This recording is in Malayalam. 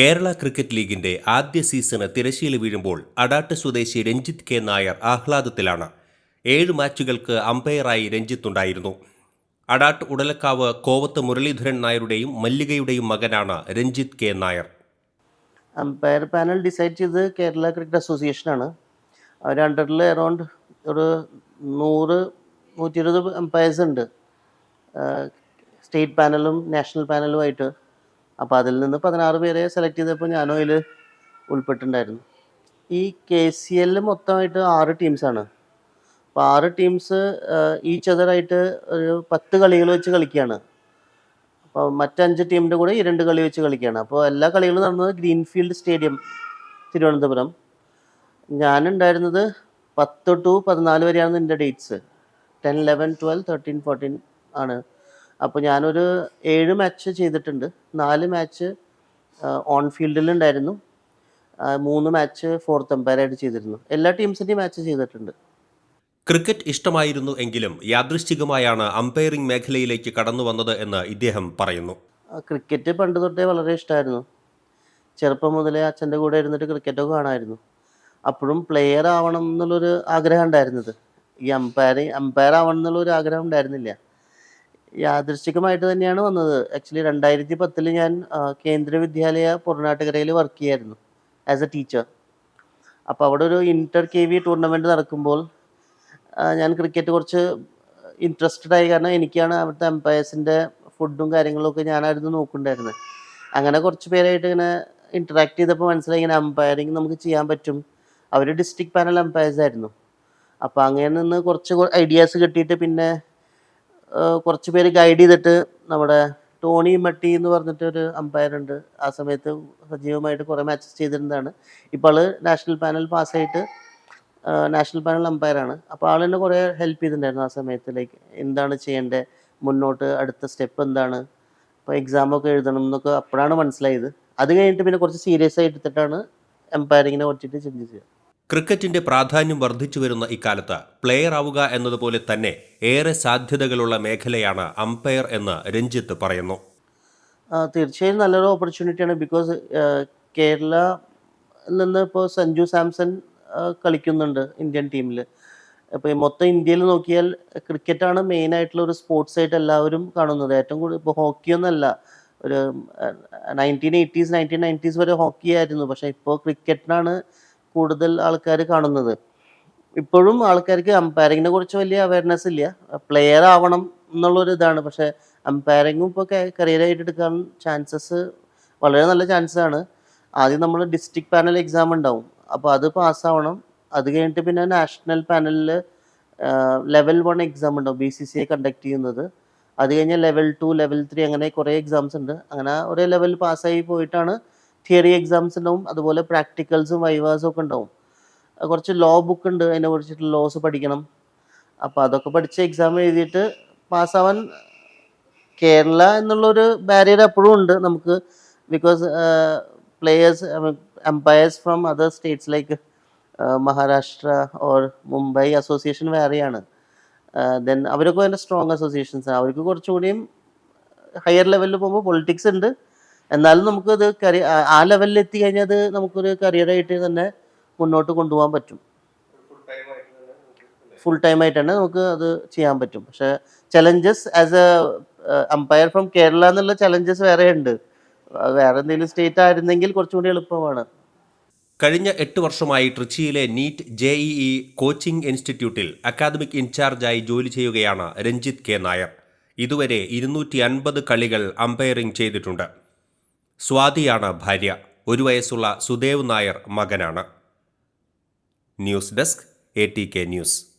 കേരള ക്രിക്കറ്റ് ലീഗിന്റെ ആദ്യ സീസണ് തിരശ്ശീല വീഴുമ്പോൾ അടാട്ട് സ്വദേശി രഞ്ജിത്ത് കെ. നായർ ആഹ്ലാദത്തിലാണ്. ഏഴ് മാച്ചുകൾക്ക് അമ്പയറായി രഞ്ജിത്ത് ഉണ്ടായിരുന്നു. അടാട്ട് ഉടലക്കാവ് കോവത്ത് മുരളീധരൻ നായരുടെയും മല്ലികയുടെയും മകനാണ് Ranjith K. Nair. Umpire panel decide ചെയ്ത് കേരള ക്രിക്കറ്റ് അസോസിയേഷനാണ് അവരുടെ അണ്ടറിൽ അറൗണ്ട് ഒരു നൂറ് നൂറ്റി ഇരുപത് അമ്പയേഴ്സ് ഉണ്ട് സ്റ്റേറ്റ് പാനലും നാഷണൽ പാനലുമായിട്ട് അപ്പോൾ അതിൽ നിന്ന് പതിനാറ് പേരെ സെലക്ട് ചെയ്തപ്പോൾ ഞാനും അതിൽ ഉൾപ്പെട്ടിട്ടുണ്ടായിരുന്നു. ഈ കെ സി എല്ലിൽ മൊത്തമായിട്ട് ആറ് ടീംസാണ് അപ്പോൾ ആറ് ടീംസ് ഈച്ച് അതറായിട്ട് ഒരു പത്ത് കളികൾ വെച്ച് കളിക്കുകയാണ് അപ്പോൾ മറ്റഞ്ച് ടീമിന്റെ കൂടെ ഈ രണ്ട് കളി വെച്ച് കളിക്കുകയാണ് അപ്പോൾ എല്ലാ കളികളും നടന്നത് ഗ്രീൻഫീൽഡ് സ്റ്റേഡിയം തിരുവനന്തപുരം. ഞാനുണ്ടായിരുന്നത് പത്ത് ടു പതിനാല് വരെയാണ് എന്റെ dates ten eleven twelve thirteen fourteen ആണ്. അപ്പോൾ ഞാനൊരു ഏഴ് മാച്ച് ചെയ്തിട്ടുണ്ട്. നാല് മാച്ച് ഓൺ ഫീൽഡിലുണ്ടായിരുന്നു ഉണ്ടായിരുന്നു. മൂന്ന് മാച്ച് ഫോർത്ത് എംപയറായിട്ട് ചെയ്തിരുന്നു. എല്ലാ ടീംസിന്റെയും മാച്ച് ചെയ്തിട്ടുണ്ട്. ക്രിക്കറ്റ് ഇഷ്ടമായിരുന്നു എങ്കിലും യാദൃശ്ചികമായാണ് അമ്പയറിംഗ് മേഖലയിലേക്ക് കടന്നു വന്നത് എന്ന് ഇദ്ദേഹം പറയുന്നു. ക്രിക്കറ്റ് പണ്ട് തൊട്ടേ വളരെ ഇഷ്ടമായിരുന്നു. ചെറുപ്പം മുതലേ അച്ഛന്റെ കൂടെ ഇരുന്നിട്ട് ക്രിക്കറ്റൊക്കെ കാണാമായിരുന്നു അപ്പോഴും പ്ലെയർ ആവണം എന്നുള്ളൊരു ആഗ്രഹം ഉണ്ടായിരുന്നത്. ഈ അമ്പയർ അമ്പയർ ആവണം എന്നുള്ളൊരു ആഗ്രഹം ഉണ്ടായിരുന്നില്ല. യാദൃശ്ചികമായിട്ട് തന്നെയാണ് വന്നത്. ആക്ച്വലി രണ്ടായിരത്തി പത്തിൽ ഞാൻ കേന്ദ്ര വിദ്യാലയ പുറനാട്ടുകരയിൽ വർക്ക് ചെയ്യായിരുന്നു ആസ് എ ടീച്ചർ അപ്പോൾ അവിടെ ഒരു ഇന്റർ കെ വി ടൂർണമെന്റ് നടക്കുമ്പോൾ ഞാൻ ക്രിക്കറ്റ് കുറച്ച് ഇൻട്രസ്റ്റഡ് ആയി. കാരണം എനിക്കാണ് അവിടുത്തെ എംപയേഴ്സിന്റെ ഫുഡും കാര്യങ്ങളൊക്കെ ഞാനായിരുന്നു നോക്കുന്നുണ്ടായിരുന്നത് അങ്ങനെ കുറച്ച് പേരായിട്ട് ഇങ്ങനെ ഇന്ററാക്ട് ചെയ്തപ്പോൾ മനസ്സിലായി ഇങ്ങനെ അമ്പയറിങ് നമുക്ക് ചെയ്യാൻ പറ്റും. അവർ ഡിസ്ട്രിക്ട് പാനൽ അമ്പയേഴ്സ് ആയിരുന്നു. അപ്പോൾ അങ്ങനെ നിന്ന് കുറച്ച് ഐഡിയാസ് കിട്ടിയിട്ട് പിന്നെ കുറച്ച് പേര് ഗൈഡ് ചെയ്തിട്ട് നമ്മുടെ ടോണി മട്ടി എന്ന് പറഞ്ഞിട്ട് ഒരു അമ്പയർ ഉണ്ട്. ആ സമയത്ത് സജീവമായിട്ട് കുറേ മാച്ചസ് ചെയ്തിരുന്നതാണ്. ഇപ്പോൾ ആൾ നാഷണൽ പാനൽ പാസ്സായിട്ട് നാഷണൽ പാനൽ അമ്പയറാണ് അപ്പോൾ ആൾ എന്നെ കുറേ ഹെൽപ്പ് ചെയ്തിട്ടുണ്ടായിരുന്നു ആ സമയത്ത്. ലൈക്ക് എന്താണ് ചെയ്യേണ്ടത് മുന്നോട്ട് അടുത്ത സ്റ്റെപ്പ് എന്താണ്? ഇപ്പോൾ എക്സാമൊക്കെ എഴുതണം എന്നൊക്കെ അപ്പോഴാണ് മനസ്സിലായത്. അത് കഴിഞ്ഞിട്ട് പിന്നെ കുറച്ച് സീരിയസ് ആയിട്ട് എടുത്തിട്ടാണ് എംപയറിങ്ങിനെ കുറച്ചിട്ട് ചിന്തിച്ചത്. ക്രിക്കറ്റിന്റെ പ്രാധാന്യം വർദ്ധിച്ചു വരുന്ന ഇക്കാലത്ത് പ്ലെയർ ആവുക എന്നതുപോലെ തന്നെ ഏറെ സാധ്യതകളുള്ള മേഖലയാണ് അമ്പയർ എന്ന് രഞ്ജിത്ത് പറയുന്നു. തീർച്ചയായും നല്ലൊരു ഓപ്പർച്യൂണിറ്റിയാണ് ബിക്കോസ് കേരള നിന്ന് ഇപ്പോൾ സഞ്ജു സാംസൺ കളിക്കുന്നുണ്ട് ഇന്ത്യൻ ടീമിൽ ഇപ്പോൾ മൊത്തം ഇന്ത്യയിൽ നോക്കിയാൽ ക്രിക്കറ്റാണ് മെയിൻ ആയിട്ടുള്ള ഒരു സ്പോർട്സ് ആയിട്ട് എല്ലാവരും കാണുന്നത്. ഏറ്റവും കൂടുതൽ ഇപ്പോൾ ഹോക്കിയൊന്നല്ല ഒരു നയന്റീൻ എയ്റ്റീസ് നയന്റീൻ നയന്റീസ് വരെ ഹോക്കി ആയിരുന്നു. പക്ഷേ ഇപ്പോൾ ക്രിക്കറ്റിനാണ് കൂടുതൽ ആൾക്കാർ കാണുന്നത്. ഇപ്പോഴും ആൾക്കാർക്ക് അമ്പയറിങ്ങിനെ കുറിച്ച് വലിയ അവയർനെസ് ഇല്ല. പ്ലെയർ ആവണം എന്നുള്ളൊരു ഇതാണ്. പക്ഷേ അമ്പയറിങ്ങും ഇപ്പോൾ കരിയറായിട്ട് എടുക്കാൻ ചാൻസസ് വളരെ നല്ല ചാൻസ് ആണ്. ആദ്യം നമ്മൾ ഡിസ്ട്രിക്ട് പാനൽ എക്സാം ഉണ്ടാവും. അപ്പോൾ അത് പാസ്സാവണം അത് കഴിഞ്ഞിട്ട് പിന്നെ നാഷണൽ പാനലിൽ ലെവൽ വൺ എക്സാം ഉണ്ടാവും. B C C I conduct ചെയ്യുന്നത്. അത് കഴിഞ്ഞ് ലെവൽ ടു ലെവൽ ത്രീ അങ്ങനെ കുറേ എക്സാംസ് ഉണ്ട്. അങ്ങനെ ഒരേ ലെവൽ പാസ്സായി പോയിട്ടാണ് തിയറി എക്സാംസ് ഉണ്ടാവും അതുപോലെ പ്രാക്ടിക്കൽസും വൈവാസും ഒക്കെ ഉണ്ടാവും. കുറച്ച് ലോ ബുക്ക് ഉണ്ട് അതിനെ കുറിച്ചിട്ട് ലോസ് പഠിക്കണം. അപ്പോൾ അതൊക്കെ പഠിച്ച് എക്സാം എഴുതിയിട്ട് പാസ്സാവാൻ കേരള എന്നുള്ളൊരു ബാരിയർ എപ്പോഴും ഉണ്ട് നമുക്ക്. Because players umpires from other states like Maharashtra or Mumbai association വേറെയാണ്. ദെൻ അവരൊക്കെ അതിന്റെ സ്ട്രോങ് അസോസിയേഷൻസ് ആണ് അവർക്ക് കുറച്ചുകൂടിയും ഹയർ ലെവലിൽ പോകുമ്പോൾ പൊളിറ്റിക്സ് ഉണ്ട്. എന്നാലും നമുക്കത് കരി ആ ലെവലിൽ എത്തി കഴിഞ്ഞാൽ അത് നമുക്കൊരു കരിയറായിട്ട് തന്നെ മുന്നോട്ട് കൊണ്ടുപോകാൻ പറ്റും. ഫുൾ ടൈം ആയിട്ട് തന്നെ നമുക്ക് അത് ചെയ്യാൻ പറ്റും. പക്ഷെ challenges as a umpire from Kerala എന്നുള്ള ചലഞ്ചസ് വേറെ ഉണ്ട്. വേറെ എന്തെങ്കിലും സ്റ്റേറ്റ് ആയിരുന്നെങ്കിൽ കുറച്ചുകൂടി എളുപ്പമാണ്. കഴിഞ്ഞ എട്ട് വർഷമായി ട്രിച്ചിയിലെ നീറ്റ് ജെ ഇ കോച്ചിംഗ് ഇൻസ്റ്റിറ്റ്യൂട്ടിൽ അക്കാദമിക് ഇൻചാർജായി ജോലി ചെയ്യുകയാണ് രഞ്ജിത്ത് കെ നായർ. ഇതുവരെ ഇരുന്നൂറ്റി അൻപത് കളികൾ അമ്പയറിംഗ് ചെയ്തിട്ടുണ്ട്. സ്വാതിയാണ് ഭാര്യ. ഒരു വയസ്സുള്ള സുദേവ് നായർ മകനാണ്. News desk A T K news.